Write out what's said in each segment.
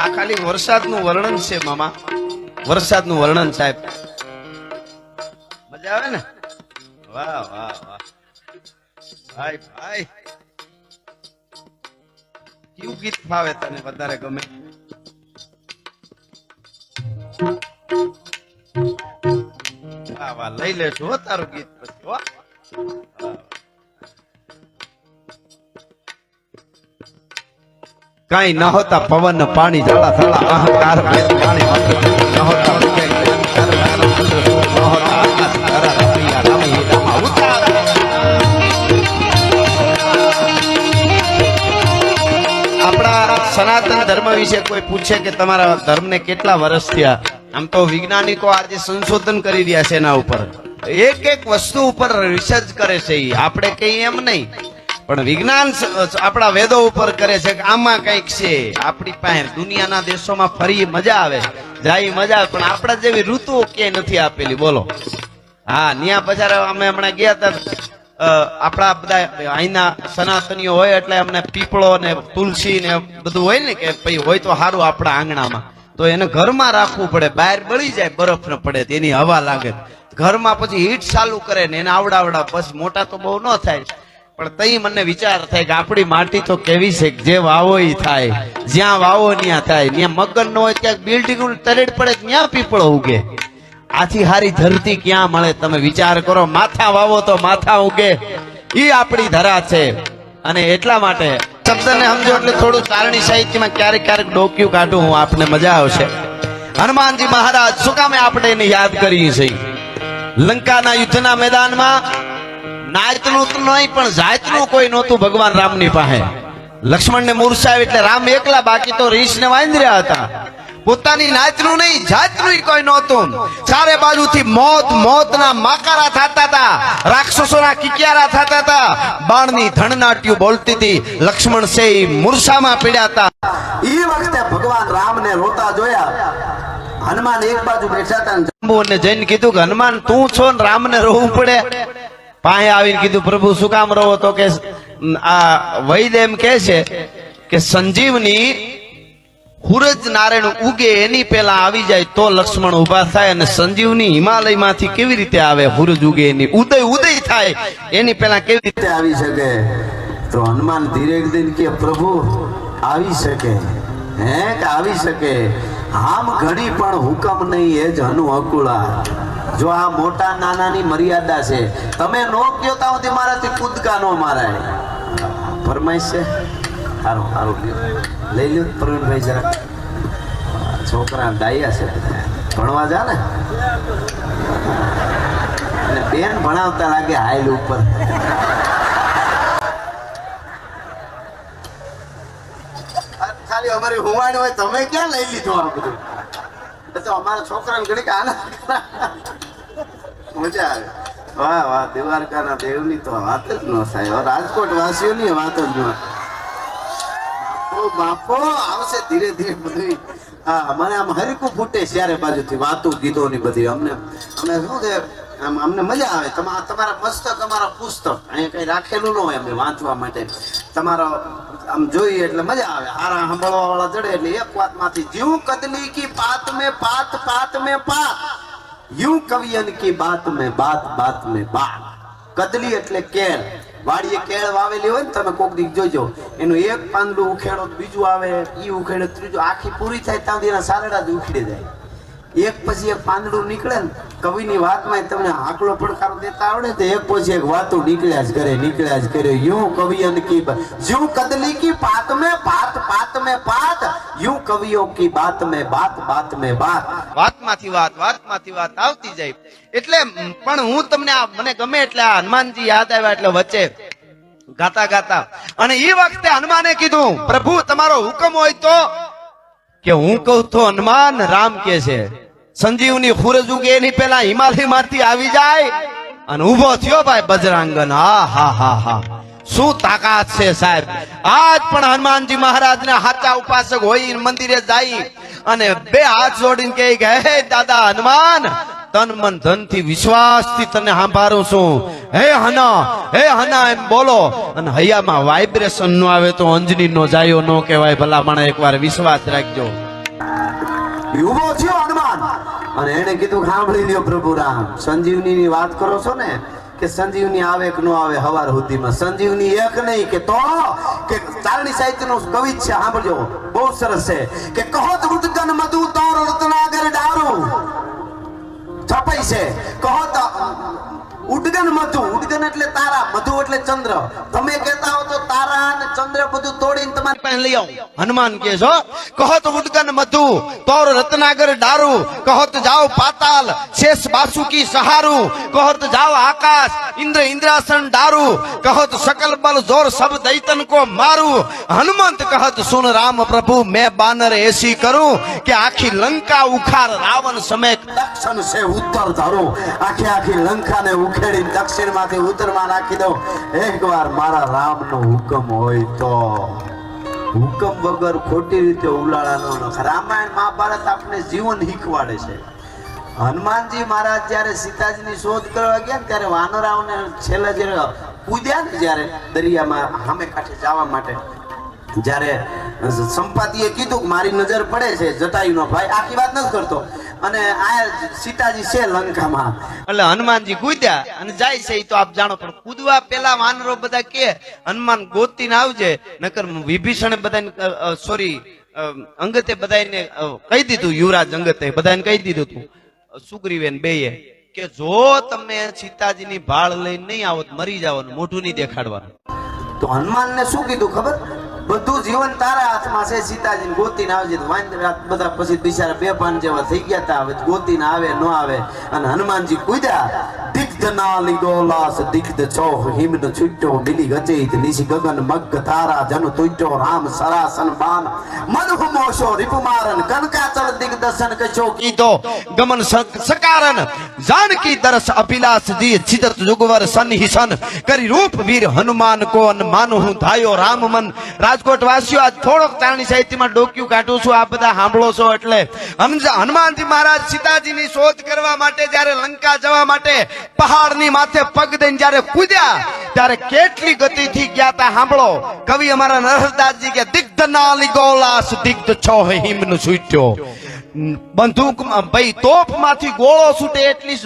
આ ખાલી વરસાદનું વર્ણન છે, મામા. વરસાદનું વર્ણન, સાહેબ. મજા આવે ને? વાહ વાહ વાહ. ભાઈ ભાઈ. કયું ગીત ફાવે તને વધારે ગમે? વાહ વાહ. લઈ લેશું તારું ગીત પછી, હો. કઈ ન હોતા પવન, પાણી જળા થળા અહંકાર સનાતન ધર્મ વિશે કોઈ પૂછે કે તમારા ધર્મને કેટલા વર્ષ થયા? આમ તો વૈજ્ઞાનિકો આજે સંશોધન કરી રહ્યા છે એના ઉપર. એક એક વસ્તુ ઉપર રિસર્ચ કરે છે આપણે કહીએ એમ નહીં. પણ વિજ્ઞાન આપણા વેદો ઉપર કરે છે કે આમાં કંઈક છે. આપણી પાસે દુનિયાના દેશોમાં ફરી મજા આવે જાય મજા આવે, પણ આપણા જેવી ઋતુઓ ક્યાંય નથી આપેલી. બોલો. હા, ન્યા બજાર અમે હમણાં ગયા હતા. આપણા બધા અહીંના સનાતનીઓ હોય એટલે અમને પીપળો ને તુલસી ને બધું હોય ને કે ભાઈ હોય તો સારું આપણા આંગણામાં. તો એને ઘરમાં રાખવું પડે. બહાર બળી જાય, બરફ ન પડે, તેની હવા લાગે. ઘરમાં પછી હીટ ચાલુ કરે ને એને આવડાવડા. બસ મોટા તો બહુ ન થાય. પણ તઈ મને વિચાર થાય કે આપણી માટી તો કેવી છે જે વાવો ઈ થાય, જ્યાં વાવો ત્યાં થાય, ત્યાં મગન ન હોય ત્યાં બિલ્ડિંગ તરેડ પડે, ત્યાં પીપળો ઉગે. આથી હારી ધરતી ક્યાં મળે તમે વિચાર કરો, માથા વાવો તો માથા ઉગે. ઈ આપણી ધરા છે. અને એટલા માટે શબ્દને સમજો એટલે થોડું ચારણી સાહિત્યમાં ક્યારેક ક્યારેક ડોક્યું કાઢું, હું આપને મજા આવશે. હનુમાનજી મહારાજ, શું કામે આપણે એને યાદ કરીએ છીએ લંકાના યુદ્ધના મેદાનમાં નાયતનું તો નહીં પણ જાતનું કોઈ નહોતું ભગવાન રામની પાસે. લક્ષ્મણને મૂર્છાવ્યું એટલે રામ એકલા બાકી તો રીછને વાંદર્યા હતા. પોતાની નાચનું નહીં જાતનું કોઈ નહોતું. ચારે બાજુથી મોત મોતના માકારા થતા હતા. રાક્ષસોના કિકિયારા થતા હતા. બાણની ધણનાટ્યું બોલતી હતી. લક્ષ્મણ છે ઈ મૂર્છામાં પીડ્યા હતા. એ વખતે ભગવાન રામને રોતા જોયા. હનુમાન એક બાજુ બેઠા હતા ને જઈને કીધું કે હનુમાન તું છો ને રામને રોવું પડે? પાસે આવીને કીધું, પ્રભુ, શું કામ રહો? તો કે, આ વૈદ એમ કે છે કે સંજીવની હુરજ નારાયણ ઉગે એની પેલા આવી જાય તો લક્ષ્મણ ઊભા થાય અને સંજીવની હિમાલયમાંથી કેવી રીતે આવે? હુરજ ઉગે એની, ઉદય ઉદય થાય. એની પેલા કેવી રીતે આવી શકે? તો હનુમાન ધીરે દિન કે પ્રભુ, આવી શકે. હે, કે આવી શકે? આમ ઘડી પણ હુકમ નહીં, એ જ હનુ અકુળા. જો આ મોટા નાનાની મર્યાદા છે, તમે નો કયો તા સુધી મારાથી કૂદકા નો મારાય? ફરમાઈશ છે? સારું સારું. લઈ લ્યો પ્રવીણભાઈ જરા. છોકરા ડાયા છે ભણવા જા ને. અને બેન ભણાવતા લાગે હાઈલ ઉપર. ખાલી અમારી હુવાણ હોય, તમે ક્યાં લઈ લીધો આ બધું? અમારા છોકરાને ઘડીક આનંદ મજા આવે. વાહ વાહ, દેવારકાના દેવની તો વાત જ ન થાય. રાજકોટ વાસીઓની વાત જ ન બાપો આવશે ધીરે ધીરે બધું હા, મને આમ હરકું ફૂટે ત્યારે બાજુથી વાતો, ગીતોની બધી. અમને અમે શું છે, આમ, અમને મજા આવે. તમારા તમારા મસ્તક અમારા પુસ્તક. અહીંયા કઈ રાખેલું ન હોય અમે વાંચવા માટે. તમારો, આમ જોઈએ એટલે મજા આવે. હારા સાંભળવા વાળા જડે એટલે એક વાતમાંથી જીવ કદલી કી પાત મેં પાત પાત મેં પાત. યુ કવિયન કી બાત મે બાત બાત મે બાત કદલી એટલે કેળ વાડીએ કેળ વાવેલી હોય ને તમે કોક દીક જોજો એનું એક પાંદડું ઉખેડો બીજું આવે ઈ ઉખેડો ત્રીજું આખી પૂરી થાય ત્યાં સુધી સારડા જ ઉખેડી જાય એક પછી એક પાંદડું નીકળે ને, કવિની વાતમાં તમને આકલો પડકારો દેતા આવડે તો એક પછી એક વાતો નીકળ્યા જ કરે, નીકળ્યા જ કરે. યુ કવિ અનકી you કદલી key પાત May પાત પાત May પાત you કવિઓ કી બાત મે બાત બાત મે બાત. વાતમાંથી વાત વાતમાંથી વાત આવતી જાય. એટલે પણ હું તમને આ, મને ગમે એટલે આ હનુમાનજી યાદ આવ્યા એટલે વચ્ચે ગાતા ગાતા. અને એ વખતે હનુમાને કીધું, પ્રભુ, તમારો હુકમ હોય તો, કે હું કહું તો, હનુમાન રામ કે છે. સંજીવની ખુરજ ઉગે એની પેલા હિમાલયમાંથી આવી જાય અને ઊભો થયો ભાઈ બજરાંગન. હા હા હા હા. શું તાકાત છે સાહેબ? આજ પણ હનુમાનજી મહારાજ ને હાચા ઉપાસક હોય મંદિરે જાય અને બે હાથ જોડીને કહે કે, હે દાદા હનુમાન, તન મન ધનથી વિશ્વાસથી તને સાંભાળું છું. હે હના હે હના એમ બોલો. અને હૈયામાં વાઇબ્રેશન નો આવે તો અંજની નો જાયો નો કહેવાય ભલા મને એકવાર વિશ્વાસ રાખજો. ઊભો થયો હનુમાન. અને એને કીધું, સાંભળી લ્યો પ્રભુ રામ સંજીવની ની વાત કરો છો ને, કે સંજીવની આવે કે નો આવે હવાર સુધીમાં. સંજીવની એક નહીં, કે તો, કે ચારણી સાહિત્ય નો કવિ છે, સાંભળજો. બહુ સરસ છે. કે કહો તો ઉદગન મધુ, તોર રત્નાગર ડારું. છપાઈ છે. કહો તો ઉડગન મધુ ઉડગન એટલે તારા મધુ એટલે ચંદ્ર તમે કહેતા હો તો તારા અને ચંદ્ર બધું તોડીને તમારી પાસે લઈ આવું હનુમાન કહે છો કહો તો ઉડગન મધુ તોર રત્નાગર ડારુ કહો તો જાઓ પાતાલ શેષ બાસુકી સહારું કહો તો જાઓ આકાશ ઇન્દ્ર ઇન્દ્રાસન ડારુ કહો તો સકલ બલ જોર સબ દૈતન કો મારું હનુમંત કહત સુન રામ પ્રભુ મેં બાનર એસી કરું કે આખી લંકા ઉખાર રાવણ સમેત દક્ષિણ છે ઉત્તર ધારો આખી આખી લંકાને ઉખાર દક્ષિણમાંથી ઉત્તરમાં નાખી દો એકવાર મારા રામનો હુકમ હોય તો. હુકમ વગર ખોટી રીતે ઉલાળાનો રામાયણ મહાભારત આપણે જીવન શીખવાડે છે. હનુમાનજી મહારાજ જ્યારે સીતાજીની શોધ કરવા ગયા ને ત્યારે વાનરાઓને છેલ્લે જ્યારે પૂજ્યા ને જ્યારે દરિયામાં સામે કાંઠે જવા માટે, જ્યારે સંપાતિએ કીધું કે મારી નજર પડે છે, જટાયુનો ભાઈ આખી વાત નથી કરતો. અને આ સીતાજી છે લંકામાં. એટલે હનુમાનજી કૂદ્યા અને જાય છે એ તો આપ જાણો પણ કૂદવા પેલા વાનરો બધા કે હનુમાન ગોતીને આવજે નકર વિભીષણ બધાને સોરી અંગતે બધાને કહી દીધું યુવરાજ અંગતે બધાને કહી દીધું તું. સુગ્રીવેન બેયે કે જો તમે સીતાજીની ભાળ લઈને નહીં આવો તો મરી જાવ મોઢું નહીં દેખાડવાનું. તો હનુમાનને શું કીધું ખબર? બધું જીવન તારા હાથમાં છે સીતાજી ગોતીને આવજે. બધા પછી બિચારા બે પાન જેવા થઈ ગયા તા. હવે ગોતીને આવે, ન આવે. અને હનુમાનજી કૂદ્યા. મનુહ હનુમાન કો અન માનું ધાયો રામ મન રાજકોટ વાસીઓ આજ થોડોક ચારણી સાહિત્યમાં ડોક્યુ કાઢું છું આ બધા સાંભળો છો એટલે હનુમાનજી મહારાજ સીતાજીની શોધ કરવા માટે જ્યારે લંકા જવા માટે પહાડની માથે પગ દઈને જ્યારે કૂદ્યા, ત્યારે કેટલી ગતિથી ગયા તા સાંભળો. કવિ અમારા નરહરદાસજી કે, દિગ્ધ નાલી ગોલાસ, દિગ્ધ છો હિમનું છૂટ્યો બંદૂક ભાઈ તોપમાંથી ગોળો છૂટે એટલી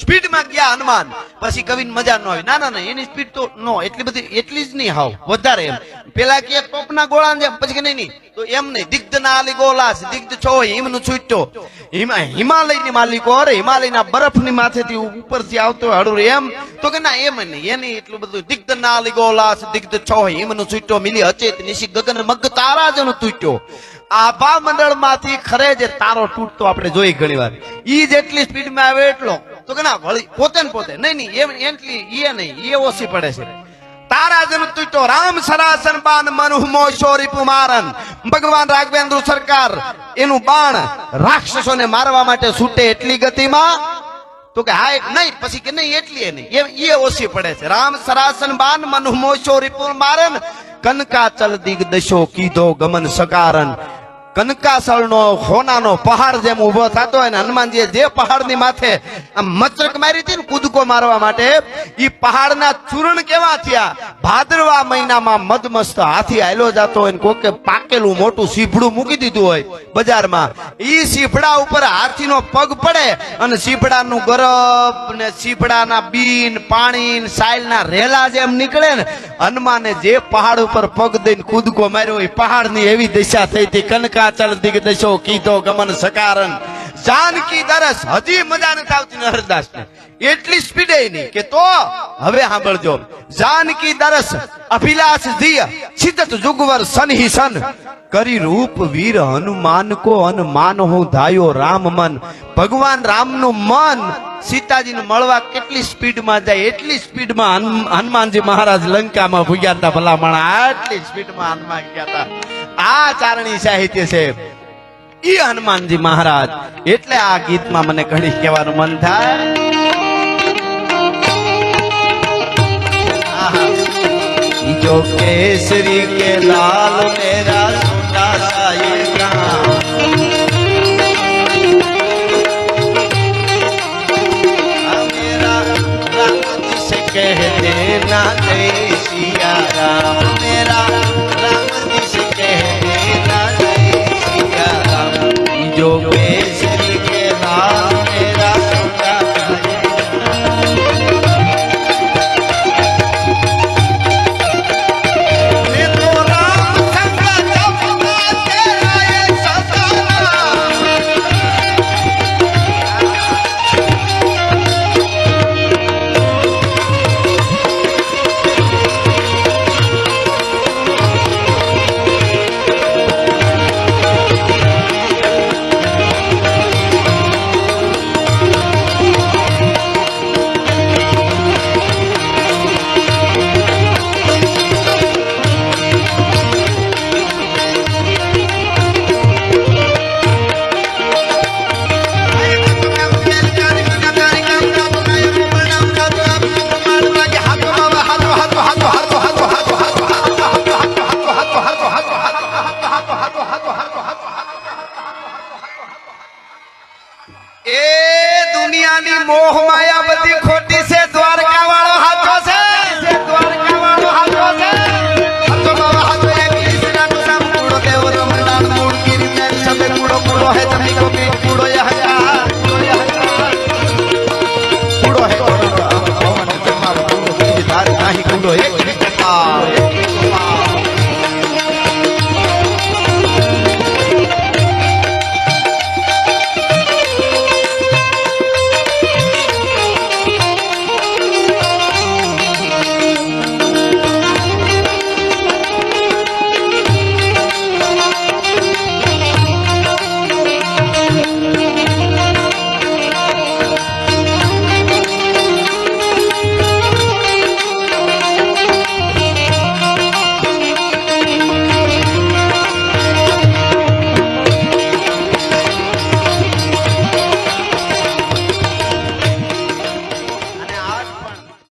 સ્પીડમાં ગયા હનુમાન. પછી કવિને મજા ન આવી. ના ના ના, એની સ્પીડ તો નો, એટલી બધી, એટલી જ નહીં હાવ, વધારે એમ. પેલા કે ટોપના ગોળા ને પછી કે નહીં નહીં. તો એમ નહીં, દિગ્ધ ના આલી ગોલા દિગ્ધ છો, હિમનું છૂટ્યો. હિમા, હિમાલયની માલિકો, અરે, હિમાલયના બરફની માથેથી ઉપરથી આવતો હળુર એમ. તો કે ના, એમ નહીં, એની એટલું બધું દિગ્ધ ના આલી ગોલા દિગ્ધ છો, હિમનું છૂટ્યો, મિલી અચેત, નિશી ગગન મગ તારા જનો તૂટ્યો. આભા મંડળમાંથી ખરે જે તારો તૂટતો આપણે જોઈ ઘણી વાર ઈ જેટલી સ્પીડમાં આવે એટલો તો કે ના, વળી પોતે ને પોતે. નહીં નહીં એટલી એ નહીં એ ઓછી પડે છે. તારા જન તૂટ્યો રામ સરાસન બાન મનુહ મોશોરી પુમારન. ભગવાન રાઘવેન્દ્ર સરકાર, એનું બાણ રાક્ષસોને મારવા માટે છૂટે એટલી ગતિમાં? તો કે હા નહીં, પછી કે નહીં, એટલી નહીં. એ ઓછી પડે છે. રામ સરાસન બાન મનુહ મોશોરી પુમારન. કનકાચલ દિગ્દશો કીધો ગમન સકારન કનકાસળનો હોનાનો પહાડ જેમ ઊભો થતો હોય ને હનુમાનજીએ જે પહાડની માથે આમ મચરક મારી હતી ને કૂદકો મારવા માટે એ પહાડના ચૂર્ણ કેવા થયા? ભાદરવા મહિનામાં મદમસ્ત હાથી આયલો જતો હોય ને કોકે પાકેલું મોટું સીભડું મૂકી દીધું હોય બજારમાં. એ સીભડા ઉપર હાથીનો પગ પડે અને સીભડાનું ગરબ ને સીભડાના બીન પાણી સાયલના રેલા જેમ નીકળે ને હનુમાને જે પહાડ ઉપર પગ દઈને કૂદકો માર્યો એ પહાડની એવી દિશા થઈ હતી. કનકાચલ દિગ્દશો કીધો ગમન સકારન જાનકી દરસ હજી મજા નથી આવતી હરદાસ ને એટલી સ્પીડે નહીં કે તો હવે સાંભળજો। જાનકી દરસ અભિલાષ દિય સિદ્ધ જુગવર સનહી સન કરી રૂપ વીર હનુમાન કો અનમાન હું ધાયો રામ મન ભગવાન રામનું મન સીતાજીને મળવા કેટલી સ્પીડમાં જાય, એટલી સ્પીડમાં હનુ- હનુમાનજી મહારાજ લંકામાં ભૂગ્યા હતા, ભલામણ આટલી સ્પીડમાં હનુમાન ગયા હતા। આ ચારણી સાહિત્ય છે ઈ હનુમાનજી મહારાજ એટલે આ ગીતમાં મને ઘણી કહેવાનું મન થાય આહા. ઈ જો કેસરી કે લાલ મેરા छोटा सा ये गाँव अब मेरा रंग जिसे कहते ना जय सिया राम मेरा रंग जिसे कहते ना जय सिया राम દુનિયાની મોહ માયા બધી ખોટી છે દ્વારકા વાળો હાથો છે દ્વારકા વાળો હાથો છે હાથો બાબા હાથો એ કૃષ્ણનું નામ કુડો દેવ રમણાન મૂળ ગીરી મેં સબે